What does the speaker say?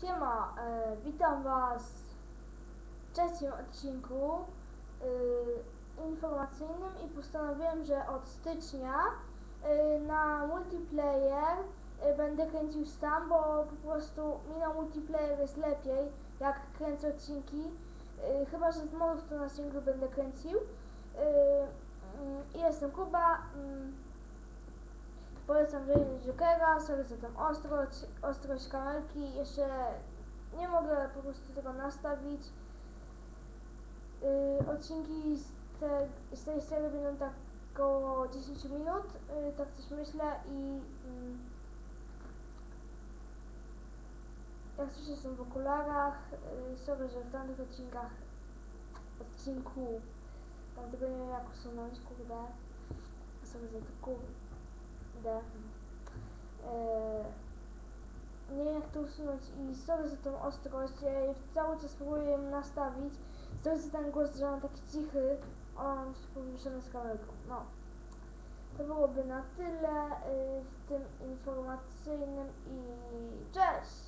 Siema, e, witam Was w trzecim odcinku e, informacyjnym i postanowiłem, że od stycznia e, na multiplayer e, będę kręcił sam, bo po prostu mi na multiplayer jest lepiej, jak kręcę odcinki. E, chyba, że z modów to na singlu będę kręcił. E, I jestem Kuba. mm, Polecam wziąć Jokera, sorry za tą ostrość, ostrość kamerki, jeszcze nie mogę po prostu tego nastawić. Yy, odcinki z, te, z tej serii będą tak około 10 minut, yy, tak coś myślę i yy, jak coś jestem w okularach, yy, że w tamtych odcinkach odcinku tam tego nie wiem jak usunąć, kurde. Sorry za to kurde. Eee, nie wiem jak to usunąć i sorry za tą ostrość, ja cały czas próbuję ją nastawić. Sorry za ten głos, że on taki cichy, on powieszony z kamerką. No. To byłoby na tyle y, w tym informacyjnym i cześć!